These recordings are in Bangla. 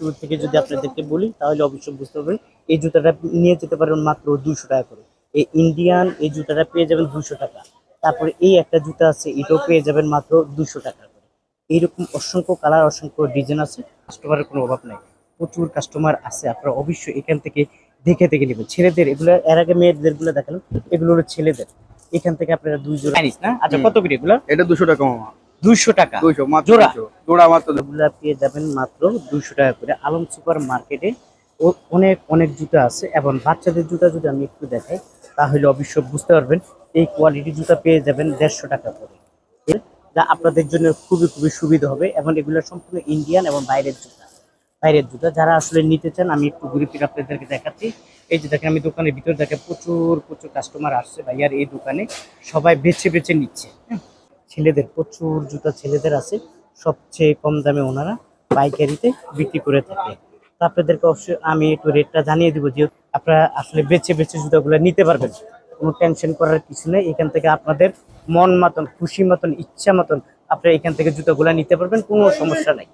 শুরু থেকে যদি আপনাদেরকে বলি তাহলে অবশ্যই বুঝতে পারবেন এই জুতাটা নিয়ে যেতে পারবেন মাত্র দুশো টাকা করে। এই ইন্ডিয়ান এই জুতাটা পেয়ে যাবেন দুশো টাকা। তারপরে এই একটা জুতা আছে এটাও পেয়ে যাবেন মাত্র দুশো টাকা করে। এইরকম অসংখ্য কালার অসংখ্য ডিজাইন আছে কাস্টমারের কোনো অভাব নাই। প্রচুর কাস্টমার আছে আপনারা অবশ্যই এখান থেকে দেখে দেখে নেবেন। ছেলেদের এগুলো এর আগে মেয়েদেরগুলো দেখালাম এগুলো হলো ছেলেদের। এখান থেকে আপনারা দুই জোড়া না? আচ্ছা। কত করে এগুলো? এটা দুশো টাকা মামা। দুইশো টাকা। দুইশো জোড়া? 200 জোড়া মাত্র এগুলা পেয়ে যাবেন মাত্র দুইশো টাকা করে। আলম সুপার মার্কেটে ও- অনেক অনেক জুতা আছে এবং বাচ্চাদের জুতা যদি আমি একটু দেখাই তাহলে অবশ্যই বুঝতে পারবেন এই কোয়ালিটি জুতা পেয়ে যাবেন দেড়শো টাকা করে। যা আপনাদের জন্য খুবই খুবই সুবিধা হবে এবং এগুলো সম্পূর্ণ ইন্ডিয়ান এবং বাইরের জুতা। বাইরের জুতা যারা আসলে নিতে চান আমি একটু ঘুরে ফিরে আপনাদেরকে দেখাচ্ছি। এই যে দেখেন আমি দোকানের ভিতরে দেখে প্রচুর প্রচুর কাস্টমার আসছে ভাইয়ার এই দোকানে। সবাই বেছে বেছে নিচ্ছে। হ্যাঁ। ছেলেদের, প্রচুর জুতা ছেলেদের আছে, সবচেয়ে কম দামে ওনারা পাইকারিতে বিক্রি করে থাকে। তো আপনাদেরকে অবশ্যই আমি একটু রেটটা জানিয়ে দিব যে আপনারা আসলে বেছে বেছে জুতাগুলো নিতে পারবেন। কোনো টেনশন করার কিছু নেই, এখান থেকে আপনাদের মন মতন, খুশি মতন, ইচ্ছা মতন আপনারা এখান থেকে জুতাগুলো নিতে পারবেন, কোনো সমস্যা নেই।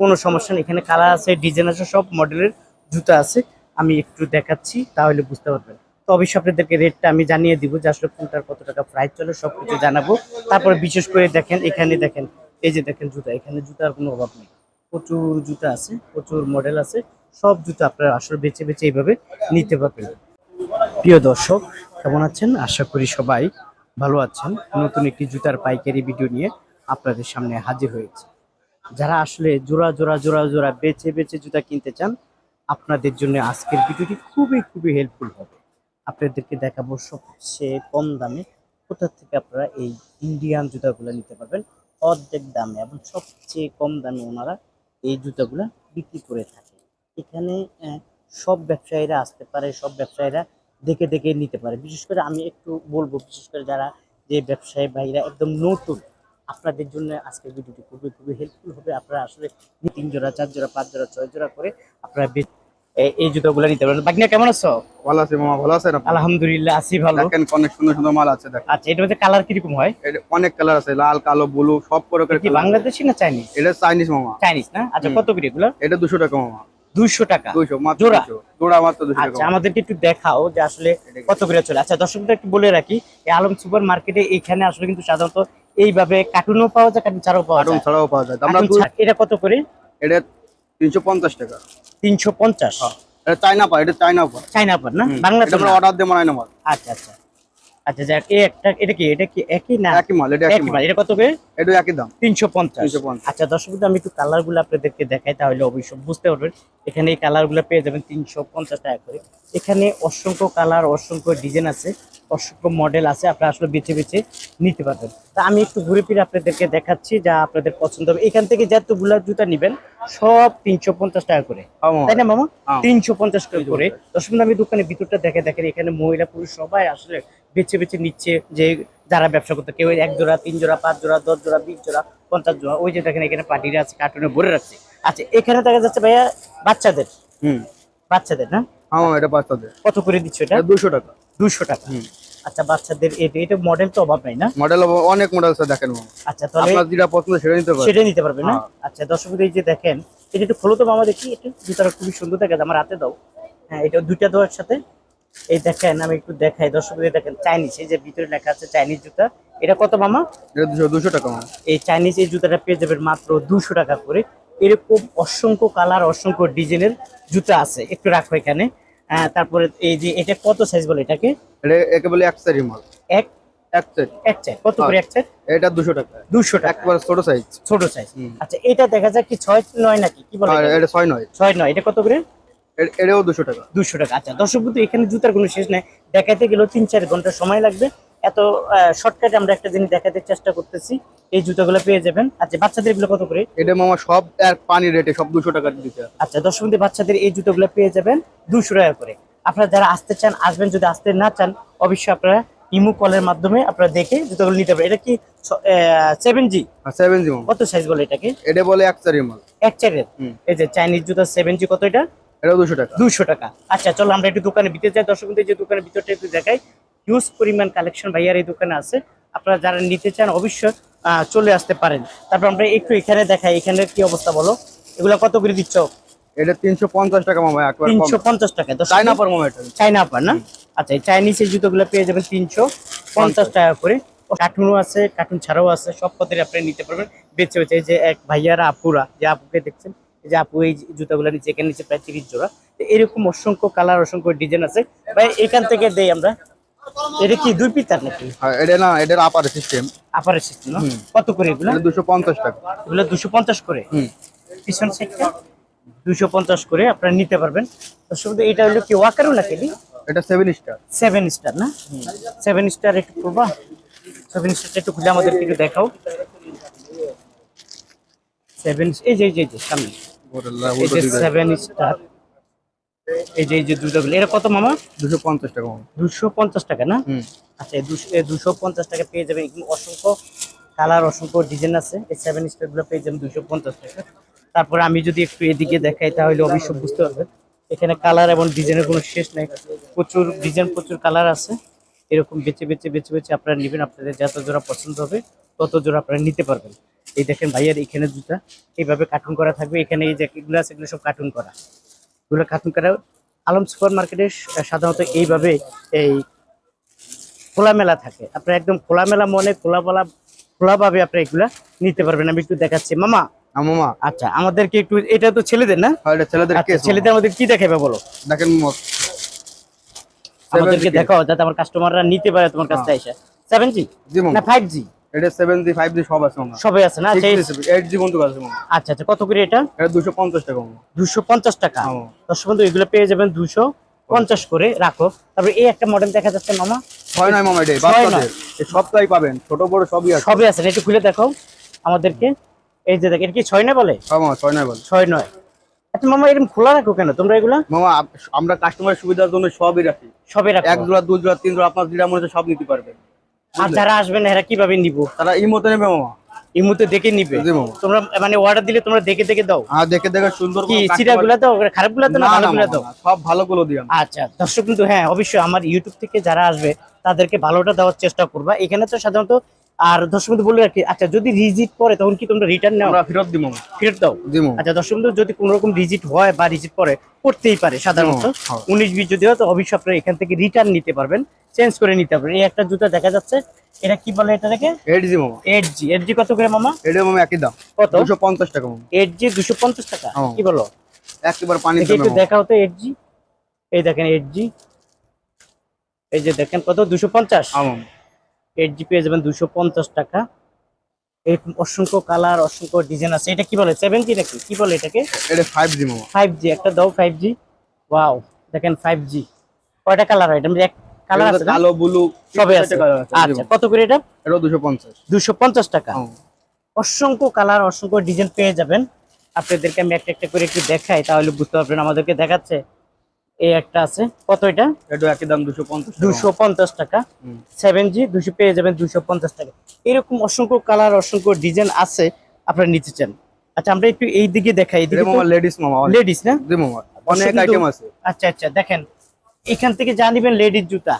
কোনো সমস্যা নেই, এখানে কালার আছে ডিজাইন আছে, সব মডেলের জুতা আছে। আমি একটু দেখাচ্ছি, তাহলে বুঝতে পারবেন। তো অবশ্যই আপনাদেরকে রেটটা আমি জানিয়ে দিব যে আসলে কোনটার কত টাকা প্রাইস চলে সব কিছু জানাব। তারপরে বিশেষ করে দেখেন, এখানে দেখেন, এই যে দেখেন জুতা, এখানে জুতার কোনো অভাব নেই। প্রচুর জুতা আছে, প্রচুর মডেল আছে, সব জুতা আপনারা আসলে বেছে বেছে এইভাবে নিতে পারবেন। প্রিয় দর্শক, কেমন আছেন? আশা করি সবাই ভালো আছেন। নতুন একটি জুতার পাইকারি ভিডিও নিয়ে আপনাদের সামনে হাজির হয়েছে। যারা আসলে জোড়া জোড়া জোড়া জোড়া বেছে বেছে জুতা কিনতে চান, আপনাদের জন্য আজকের ভিডিওটি খুবই খুবই হেল্পফুল হবে। আপনাদেরকে দেখাবো সবচেয়ে কম দামে কোথা থেকে আপনারা এই ইন্ডিয়ান জুতাগুলো নিতে পারবেন। অর্ধেক দামে এবং সবচেয়ে কম দামে ওনারা এই জুতাগুলা বিক্রি করে থাকে এখানে সব ব্যবসায়ীরা আসতে পারে, সব ব্যবসায়ীরা দেখে দেখে নিতে পারে। বিশেষ করে আমি একটু বলব, বিশেষ করে যারা যে ব্যবসায়ী ভাইরা একদম নতুন, আপনাদের জন্য আজকের ভিডিওটি খুবই খুবই হেল্পফুল হবে। আপনারা আসলে তিন জোড়া, চার জোড়া, পাঁচ জোড়া, ছয় জোড়া করে আপনারা এই জুতোগুলো নিতে পারবেন। বাগনিয়া কেমন আছো? ভালো আছে মামা ভালো আছেন? আলহামদুলিল্লাহ আছি ভালো। দেখেন অনেক সুন্দর সুন্দর মাল আছে দেখেন। আচ্ছা এটার মধ্যে কালার কীরকম হয়? এটা অনেক কালার আছে লাল কালো ব্লু সব প্রকারের কি বাংলাদেশি না চাইনিজ এটা চাইনিজ মামা। চাইনিজ না? আচ্ছা কত করে এগুলো? এটা দুশো টাকা মামা। দুইশো টাকা। দুইশো মাত্র জোড়া? 200 জোড়া মাত্র দুশো টাকা আচ্ছা আমাদেরকে একটু দেখাও যে আসলে কত করে চলে। আচ্ছা দর্শকদের একটু বলে রাখি এই আলম সুপার মার্কেটে এখানে আসলে কিন্তু সাধারণত এইভাবে কার্টুনও পাওয়া যায় কার্টুন ছাড়াও পাওয়া যায়। কার্টুন ছাড়াও পাওয়া যায়। আমরা এটা কত করে? এটা তিনশো পঞ্চাশ টাকা। তিনশো পঞ্চাশ? হ্যাঁ। এটা চাইনা এটা চাইনা পা চাইনা পর না। বাংলা আমরা অর্ডার বানাই না মাল আচ্ছা আচ্ছা। আচ্ছা যাক এই একটা এটা কি এটা কি একই না? একই মাল এটা একই মাল। এটা কত করে? এটা একই দাম। তিনশো পঞ্চাশ। 350 আচ্ছা দর্শক আমি একটু কালারগুলো আপনাদেরকে দেখাই তাহলে অবশ্যই বুঝতে পারবেন। এখানে এই কালারগুলো পেয়ে যাবেন তিনশো পঞ্চাশ টাকা করে। এখানে অসংখ্য কালার অসংখ্য ডিজাইন আছে। অসংখ্য মডেল আছে আপনারা আসলে বেছে বেছে নিতে পারবেন। তা আমি একটু ঘুরে ফিরে আপনাদেরকে দেখাচ্ছি যা আপনাদের পছন্দ হবে। এখান থেকে যতগুলা জুতা নিবেন সব তিনশো পঞ্চাশ টাকা করে। হ্যাঁ তাই না মামা? হ্যাঁ। তিনশো পঞ্চাশ টাকা করে। বন্ধু, আমি দোকানের ভিতরটা দেখে দেখেন এখানে মহিলা পুরুষ সবাই আসলে বেছে বেছে নিচ্ছে যে যারা ব্যবসা করতে কেউ এক জোড়া তিন জোড়া পাঁচ জোড়া দশ জোড়া বিশ জোড়া পঞ্চাশ জোড়া ওই যে দেখেন এখানে পার্টিরা আছে কার্টুনে ভরে রাখছে। আচ্ছা এখানে দেখা যাচ্ছে ভাইয়া বাচ্চাদের। হুম। বাচ্চাদের না? হ্যাঁ এটা বাচ্চাদের। কত করে দিচ্ছ এটা? দুশো টাকা। দুশো টাকা। আচ্ছা বাচ্চাদের এটা এটা মডেল তো অভাব নাই না? মডেল অনেক মডেল আছে দেখেন আচ্ছা তাহলে আপনার যেটা পছন্দ সেটা নিতে পারেন সেটাই নিতে পারবে না? হ্যাঁ। আচ্ছা দর্শক এই যে দেখেন এটা একটু খোলো তো মামা দেখি একটু জুতাটা খুবই সুন্দর দেখা যায় আমার হাতে দাও। হ্যাঁ এটা দুইটা দেওয়ার সাথে এই দেখেন আমি একটু দেখাই দর্শক বন্ধু, দেখেন চাইনিজ এই যে ভিতরে লেখা আছে চাইনিজ জুতা। এটা কত মামা? এটা দুশো টাকা মামা। এই চাইনিজ এই জুতাটা পেয়ে যাবেন মাত্র দুশো টাকা করে। এরকম অসংখ্য কালার অসংখ্য ডিজাইনের জুতা আছে। একটু রাখো এখানে। আহ, তারপরে এই যে এটা কত সাইজ বলে এটাকে? এটা একে বলে এক সাইজ মাল এক? এক সারি এক চাই কত করে এক সারি এটা 200 টাকা। 200 টাকা। একবার ছোট সাইজ ছোট সাইজ। আচ্ছা এটা দেখা যায় কি ছয় নয় নাকি? কি বলে আর এটা? এটা ছয় নয়। ছয় নয়। এটা কত করে? এটাও 200 টাকা। 200 টাকা। আচ্ছা দর্শক বন্ধু এখানে জুতার কোনো শেষ নাই। দেখাতে গেলেও তিন চার ঘণ্টা সময় লাগবে। এত শর্টকাটে আমরা একটা জিনিস দেখাতে চেষ্টা করতেছি। এই জুতাগুলো পেয়ে যাবেন। আচ্ছা বাচ্চাদের এগুলো কত করে? এটা মামা সব এক পানি রেটে সব দুশো টাকা দিতে। আচ্ছা দর্শক বন্ধু বাচ্চাদের এই জুতোগুলো পেয়ে যাবেন দুশো টাকা করে। আপনারা যারা আসতে চান আসবেন যদি আসতে না চান অবশ্যই আপনারা ইমু কলের মাধ্যমে আপনারা দেখে জুতোগুলো নিতে পারেন। এটা কি সেভেন জি আর সেভেন জি কত সাইজ বলে এটাকে? এটা বলে এক সারি মাল। এক চারের। এই যে চাইনিজ জুতা সেভেন জি কত এটা? এটাও দুশো টাকা। দুশো টাকা। আচ্ছা চলো আমরা একটু দোকানের ভিতরে যাই। দর্শক এই যে দোকানের ভিতরটা একটু দেখাই। হিউজ পরিমাণ কালেকশন ভাইয়ার এই দোকানে আছে। আপনারা যারা নিতে চান অবশ্যই চলে আসতে পারেন। তারপর আমরা একটু এখানে দেখাই এখানে কি অবস্থা বলো? এগুলো কত করে দিচ্ছ? এটা তিনশো পঞ্চাশ টাকা মামা একবার তিনশো পঞ্চাশ টাকা চাইনা পর মামা এটা। চাইনা না? আচ্ছা এই চাইনিজের জুতোগুলো পেয়ে যাবেন তিনশো পঞ্চাশ টাকা করে। কার্টুনও আছে কার্টুন ছাড়াও আছে সব পথের আপনি নিতে পারবেন। বেছে এই যে এক ভাইয়ারা আপুরা যে আপুকে দেখছেন যে আপু এই জুতাগুলো নিচে এখানে নিচে প্রায় তিরিশ জোড়া। তো এরকম অসংখ্য কালার অসংখ্য ডিজাইন আছে। ভাই এখান থেকে দেই আমরা। এটা কি দুই পিতার নাকি? হ্যাঁ, এটা না এটার আপার সিস্টেম আপারের সিস্টেম কত করে এগুলো? এটা দুশো পঞ্চাশ টাকা। এগুলো দুশো পঞ্চাশ করে? হুম। পিছন সাইডটা দুশো পঞ্চাশ করে আপনারা নিতে পারবেন। শুধু এটা হলো কি ওয়াকারও নাকি এটা? সেভেন স্টার সেভেন স্টার না? সেভেন স্টার একটু করবা সেভেন স্টারটা একটু খুলে আমাদেরকে একটু দেখাও। সেভেন এই যে এই যে সামনে। এই যে সেভেন স্টার এই যে এই যে দুটো এটা কত মামা? দুশো পঞ্চাশ টাকা মামা। দুশো পঞ্চাশ টাকা না? আচ্ছা এই দুশো দুশো পঞ্চাশ টাকা পেয়ে যাবেন। অসংখ্য কালার অসংখ্য ডিজাইন আছে। এই সেভেন স্টারগুলো পেয়ে যাবেন দুশো পঞ্চাশ টাকা। তারপরে আমি যদি একটু এদিকে দেখাই তাহলে অবশ্যই বুঝতে পারবেন। এখানে কালার এবং ডিজাইনের কোনো শেষ নেই। প্রচুর ডিজাইন প্রচুর কালার আছে। এরকম বেছে বেছে বেছে বেছে আপনারা নেবেন। আপনাদের যত জোড়া পছন্দ হবে তত জোড়া আপনারা নিতে পারবেন। এই দেখেন ভাইয়ার এখানে জুতা। এইভাবে কার্টুন করা থাকবে। এখানে এই যে এগুলো আছে এগুলো সব কার্টুন করা। এগুলো কার্টুন করা আলম সুপার মার্কেটে সাধারণত এইভাবে এই খোলামেলা থাকে। আপনার একদম খোলামেলা মনে খোলামেলা খোলাভাবে আপনি এগুলা নিতে পারবেন। আমি একটু দেখাচ্ছি। মামা? মামা। আচ্ছা আমাদেরকে একটু এটা তো ছেলেদের না? হ্যাঁ, ছেলেদের আচ্ছা ছেলেদের আমাদের কি দেখাবে বলো? দেখেন আমাদেরকে 70 দেখাও যাতে আমার কাস্টমাররা নিতে পারে তোমার কাছ থেকে এসে। সেভেন জি না ফাইভ জি এটা সব আছে সবই আছে না? আচ্ছা আছে আচ্ছা আচ্ছা কত করে এটা? টাকা মামা দুশো পঞ্চাশ টাকা। হ্যাঁ। দর্শক বন্ধু এগুলো পেয়ে যাবেন দুশো পঞ্চাশ করে রাখো। তারপরে এই একটা মডেল দেখা যাচ্ছে মামা। নয় মামা এটাই বাচ্চাদের। এই সবটাই পাবেন ছোট বড় সবই আছে। সবই আছে। একটু খুলে দেখাও আমাদেরকে। এই যে দেখ কি ছয় না বলে? মামা ছয় নয় বল। নয়। আচ্ছা মামা এরকম খোলা রাখো কেন? তোমরা এগুলা? মামা আমরা কাস্টমারের সুবিধার জন্য সবই রাখি। সবে রাখো। এক জোড়া দুই জোড়া তিন জোড়া আপনার যেটা মনে সব নিতে পারবেন আর যারা আসবেন এরা কীভাবে নিব? তারা ইমোতে মতো নেবে মামা। এই মুহূর্তে দেখে নিবে। তোমরা মানে অর্ডার দিলে তোমরা দেখে দেখে দাও। আর দেখে দেখে সুন্দর কি কোনো গুলা দাও খারাপগুলা তো না ভালো গুলা দাও সব ভালো গুলো দিই আচ্ছা দর্শক কিন্তু হ্যাঁ অবশ্যই আমার ইউটিউব থেকে যারা আসবে তাদেরকে ভালোটা দেওয়ার চেষ্টা করবা। এখানে তো সাধারণত আর দর্শক বন্ধু বলে রাখি আচ্ছা যদি রিজিট পরে তখন কি তোমরা রিটার্ন নাও? আমরা ফেরত দিই মামা ফেরত দাও? জি মামা আচ্ছা দর্শক বন্ধু যদি কোনো রকম রিজিট হয় বা রিজিট পরে করতেই পারে সাধারণত। হ্যাঁ। উনিশ বিশ যদি হয় তো অবশ্যই আপনারা এখান থেকে রিটার্ন নিতে পারবেন চেঞ্জ করে নিতে পারবেন। এই একটা জুতা দেখা যাচ্ছে এটা কি বলে এটা দেখে এইট জি মামা। এইট জি এইট জি কত করে মামা? এটা মামা একই দাম। কত? দুশো পঞ্চাশ টাকা মামা। এইট জি দুশো পঞ্চাশ টাকা? কি বলো? একেবারে পানি দেখি একটু দেখাও তো এইট জি এই দেখেন এইট জি এই যে দেখেন কত? দুশো পঞ্চাশ? এইট জি পেয়ে যাবেন দুশো পঞ্চাশ টাকা। এরকম অসংখ্য কালার অসংখ্য ডিজাইন আছে। এটা কি বলে? সেভেন জি নাকি? কি বলে এটাকে? এটা ফাইভ জি ফাইভ জি একটা দাও ফাইভ জি ওয়াও দেখেন ফাইভ জি কয়টা কালার হয়? এটা এক কালার আছে কালো ব্লু সবে আছে। আচ্ছা কত করে এটা? এটা দুশো পঞ্চাশ। দুশো পঞ্চাশ টাকা। অসংখ্য কালার অসংখ্য ডিজাইন পেয়ে যাবেন। আপনাদেরকে আমি একটা একটা করে একটু দেখাই তাহলে বুঝতে পারবেন আমাদেরকে দেখাচ্ছে। এই একটা আছে। কত এটা? এটা একই দাম দুশো পঞ্চাশ দুশো পঞ্চাশ টাকা। হুম। সেভেন জি দুশো পেয়ে যাবেন দুশো পঞ্চাশ টাকা। এরকম অসংখ্য কালার অসংখ্য ডিজাইন আছে আপনারা নিতে চান। আচ্ছা আমরা একটু এই দিকে দেখাই। লেডিস মামা লেডিস না? জি মামা অনেক আইটেম আছে। আচ্ছা আচ্ছা দেখেন। এখান থেকে যা নিবেন লেডিস জুতা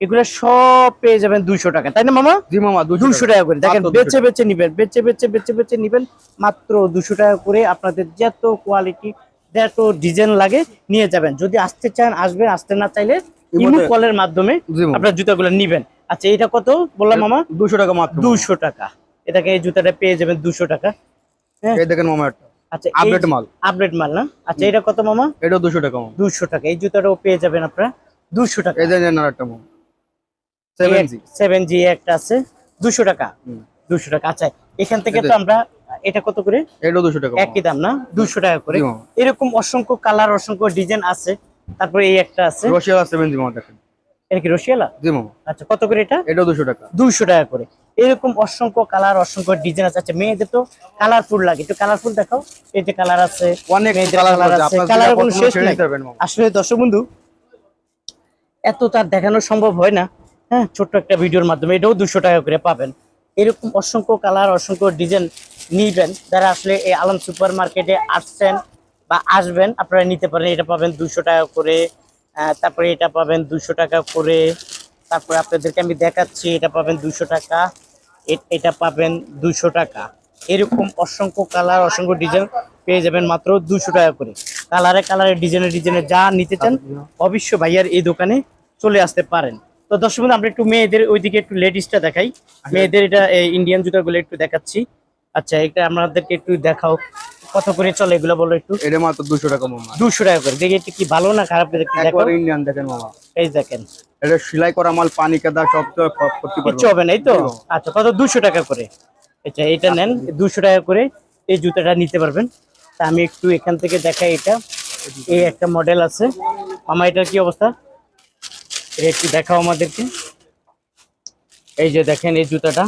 এগুলো সব পেয়ে যাবেন দুইশো টাকা। তাই না মামা? জি মামা দুশো টাকা। করে। দেখেন 200 বেছে বেছে নিবেন বেছে বেছে বেছে বেছে নিবেন মাত্র দুশো টাকা করে। আপনাদের যত কোয়ালিটি যত ডিজাইন লাগে নিয়ে যাবেন। যদি আসতে চান আসবেন আসতে না চাইলে ইমো কলের মাধ্যমে আপনার জুতাগুলো নিবেন। আচ্ছা এটা কত বললাম মামা? দুশো টাকা মাত্র দুশো টাকা। এটাকে এই জুতাটা পেয়ে যাবেন দুশো টাকা। হ্যাঁ। দেখেন মামা আচ্ছা আপডেট মাল। আপডেট মাল না? আচ্ছা এটা কত মামা? এটাও দুশো টাকা দুশো টাকা। এই জুতাটাও পেয়ে যাবেন আপনারা দুশো টাকা। এই দেখেন আর মামা সেভেন জি সেভেন জি একটা আছে। দুশো টাকা। দুশো টাকা। আচ্ছা এখান থেকে তো আমরা এটা কত করে? এটাও দুশো টাকা একই দাম না? দুশো টাকা করে। এরকম অসংখ্য কালার অসংখ্য ডিজাইন আছে। তারপরে এই একটা আছে। রশিয়া সেভেন জি মামা দেখেন। এটা কি রসিয়ালা? জি মামা আচ্ছা কত করে এটা? এটাও দুশো টাকা। দুশো টাকা করে। এরকম অসংখ্য কালার অসংখ্য ডিজাইন আছে। আচ্ছা মেয়েদের তো কালারফুল লাগে। একটু কালারফুল দেখাও। এই যে কালার আছে অনেক কালার আছে। আছে, আপনার কোনো শেষ নাই। আসলে দর্শক বন্ধু এত তার দেখানো সম্ভব হয় না। হ্যাঁ ছোট্ট একটা ভিডিওর মাধ্যমে এটাও দুশো টাকা করে পাবেন। এরকম অসংখ্য কালার অসংখ্য ডিজাইন নিবেন। যারা আসলে এই আলম সুপার মার্কেটে আসছেন বা আসবেন আপনারা নিতে পারেন। এটা পাবেন দুশো টাকা করে। তারপরে এটা পাবেন দুশো টাকা করে। তারপরে আপনাদেরকে আমি দেখাচ্ছি এটা পাবেন দুশো টাকা। এটা পাবেন দুশো টাকা। এরকম অসংখ্য কালার অসংখ্য ডিজাইন পেয়ে যাবেন মাত্র দুশো টাকা করে। কালারে কালারে ডিজাইনে ডিজাইনে যা নিতে চান অবশ্য ভাইয়ার এই দোকানে চলে আসতে পারেন। তো দর্শক বন্ধু, আমরা একটু মেয়েদের ওইদিকে একটু লেডিসটা দেখাই। মেয়েদের এটা ইন্ডিয়ান জুতাগুলো একটু দেখাচ্ছি। আচ্ছা এটা আমাদেরকে একটু দেখাও। কত করে চলে এগুলো বলো একটু? এটা মাত্র দুশো টাকা মামা। দুশো টাকা করে। দেখি এটা কি ভালো না খারাপ একটু দেখো। একবার ইন্ডিয়ান দেখেন মামা। এই দেখেন। এটা সেলাই করা মাল পানি কাদা সব তো করতে পারব। কিচ্ছু হবে না এই তো? আচ্ছা কত? দুশো টাকা করে। আচ্ছা এটা নেন। দুশো টাকা করে এই জুতাটা নিতে পারবেন। তা আমি একটু এখান থেকে দেখাই এটা। এই একটা মডেল আছে। আমার এটার কি অবস্থা? এটা একটু দেখাও আমাদেরকে। এই যে দেখেন এই জুতাটা।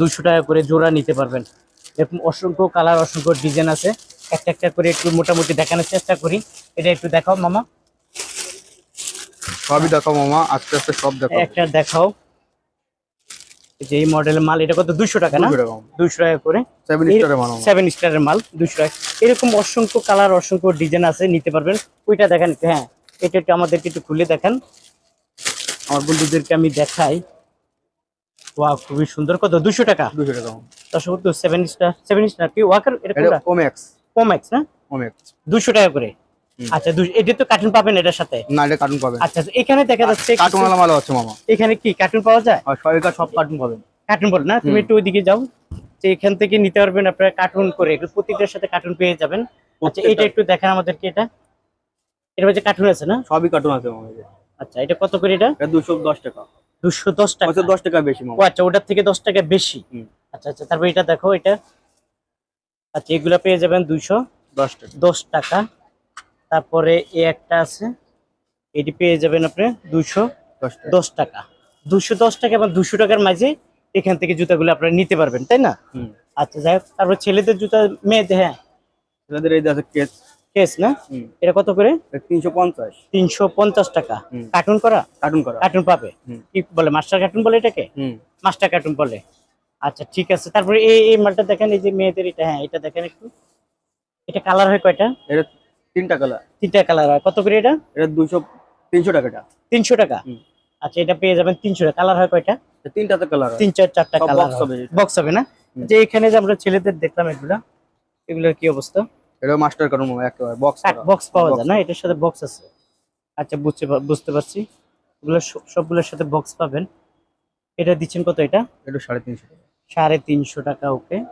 দুশো টাকা করে জোড়া নিতে পারবেন। এরকম অসংখ্য কালার অসংখ্য ডিজাইন আছে। একটা একটা করে একটু মোটামুটি দেখানোর চেষ্টা করি। এটা একটু দেখাও মামা। সবই দেখো মামা। আস্তে আস্তে সব দেখো একটা দেখাও। যে এই মডেলের মাল এটা কত? দুশো টাকা না? দুশো টাকা করে। সেভেন স্টারের মাল দুশো টাকা। এরকম অসংখ্য কালার অসংখ্য ডিজাইন আছে নিতে পারবেন। ওইটা দেখেন হ্যাঁ এটা একটু আমাদেরকে একটু খুলে দেখান। আমার বন্ধুদেরকে আমি দেখাই। ওয়া খুবই সুন্দর। কত? দুশো টাকা? দুশো টাকা। মামা দর্শক তো সেভেন স্টার সেভেন স্টার কি? ওয়াকার এটা কোনটা? ওমেক্স না? ওমেক্স দুশো টাকা করে। আচ্ছা এটা তো কার্টুন পাবেন এটার সাথে? না এটা কার্টুন পাবেন। আচ্ছা এখানে দেখা যাচ্ছে কার্টুন ওয়ালা মাল আছে মামা। এখানে কি কার্টুন পাওয়া যায়? আর সবাইকার সব কার্টুন পাবেন। কার্টুন বল না? তুমি। একটু ওইদিকে যাও। যে এখান থেকে নিতে পারবেন আপনারা কার্টুন করে। এগুলো প্রত্যেকটার সাথে কার্টুন পেয়ে যাবেন। আচ্ছা এটা একটু দেখান আমাদেরকে এটা। এর মধ্যে কার্টুন আছে না? সবই কার্টুন আছে মামা আচ্ছা এটা কত করে এটা? এটা দুশো দশ টাকা। দুশো দশ টাকা। দশ টাকা বেশি আচ্ছা ওটার থেকে দশ টাকা বেশি। আচ্ছা আচ্ছা তারপর এটা দেখো এটা। আচ্ছা এগুলা পেয়ে যাবেন দুইশো দশ টাকা। দশ টাকা। তারপরে এ একটা আছে। এটি পেয়ে যাবেন আপনি দশ দশ টাকা। দুশো দশ টাকা এবং দুশো টাকার মাঝে এখান থেকে জুতাগুলো আপনারা নিতে পারবেন তাই না? আচ্ছা যাই হোক তারপর ছেলেদের জুতা মেয়েদের হ্যাঁ। ছেলেদের এই যে আছে কেস। কেস না? এটা কত করে? তিনশো পঞ্চাশ। তিনশো পঞ্চাশ টাকা। হুম। কার্টুন করা? কার্টুন করা। কার্টুন পাবে? কি বলে মাস্টার কার্টুন বলে এটাকে? মাস্টার কার্টুন বলে। আচ্ছা ঠিক আছে। তারপরে এই এই মালটা দেখেন এই যে মেয়েদের এটা হ্যাঁ এটা দেখেন একটু। এটা কালার হয় কয়টা? এটা তিনটা কালার। তিনটা কালার হয়। কত করে এটা? এটা দুশো তিনশো টাকাটা তিনশো টাকা? আচ্ছা এটা পেয়ে যাবেন তিনশো টাকা। কালার হয় কয়টা? এটা তিনটাতে কালার তিন চার চারটা কালার হবে বক্স হবে না? যে এখানে যে আমরা ছেলেদের দেখলাম এগুলা এগুলোর কি অবস্থা? এটা মাস্টার কার্টুন মামা একেবারে বক্স বক্স পাওয়া যায় না? এটার সাথে বক্স আছে। আচ্ছা বুঝতে বুঝতে পারছি। এগুলো সব- সবগুলোর সাথে বক্স পাবেন। এটা দিচ্ছেন কত এটা? এটা সাড়ে তিনশো টাকা। সাড়ে তিনশো টাকা ওকে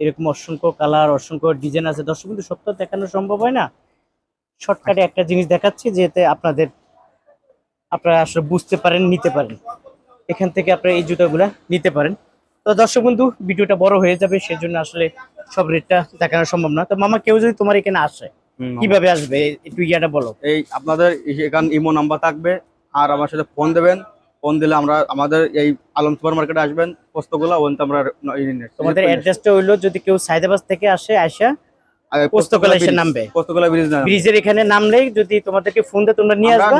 এরকম অসংখ্য কালার অসংখ্য ডিজাইন আছে। দর্শক কিন্তু সব তো দেখানো সম্ভব হয় না? শর্টকাটে একটা জিনিস দেখাচ্ছি যেতে আপনাদের আপনারা আসলে বুঝতে পারেন নিতে পারেন। এখান থেকে আপনারা এই জুতাগুলা নিতে পারেন। তো দর্শক বন্ধু ভিডিওটা বড় হয়ে যাবে সেজন্য আসলে সব রেটটা দেখানো সম্ভব না। তো মামা কেউ যদি তোমার এখানে আসে কীভাবে আসবে? একটু ইয়াটা বলো। এই আপনাদের এখান ইমো নাম্বার থাকবে আর আমার সাথে ফোন দেবেন। ফোন দিলে আমরা আমাদের এই আলম সুপার মার্কেটে আসবেন পোস্তগুলো ওখানে আমরা তোমাদের অ্যাড্রেসটা হইল যদি কেউ সাইদাবাদ থেকে আসে আসা নামবে। ব্রিজ ব্রিজের এখানে নামলেই যদি তোমাদেরকে ফোন দিয়ে তোমরা নিয়ে আসবে।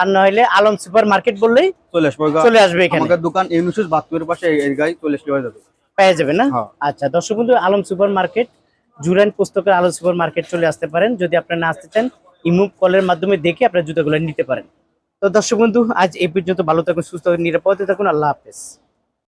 আর নইলে আলম সুপার মার্কেট বললেই চলে আসব। চলে আসবে এখানে। আমাদের দোকান ইউনিসুস বাথপুরের পাশে এই গাড়ি চলে আসলে যাবে। পেয়ে যাবে না? হ্যাঁ। আচ্ছা দর্শক বন্ধু আলম সুপার মার্কেট জুরান পুস্তকের আলম সুপার মার্কেট চলে আসতে পারেন। যদি আপনারা না আসতে চান ইমুভ কলের মাধ্যমে দেখে আপনারা জুতাগুলো নিতে পারেন। তো দর্শক বন্ধু আজ এই পর্যন্ত ভালো থাকুন সুস্থ থাকুন নিরাপদে থাকুন। আল্লাহ হাফেজ।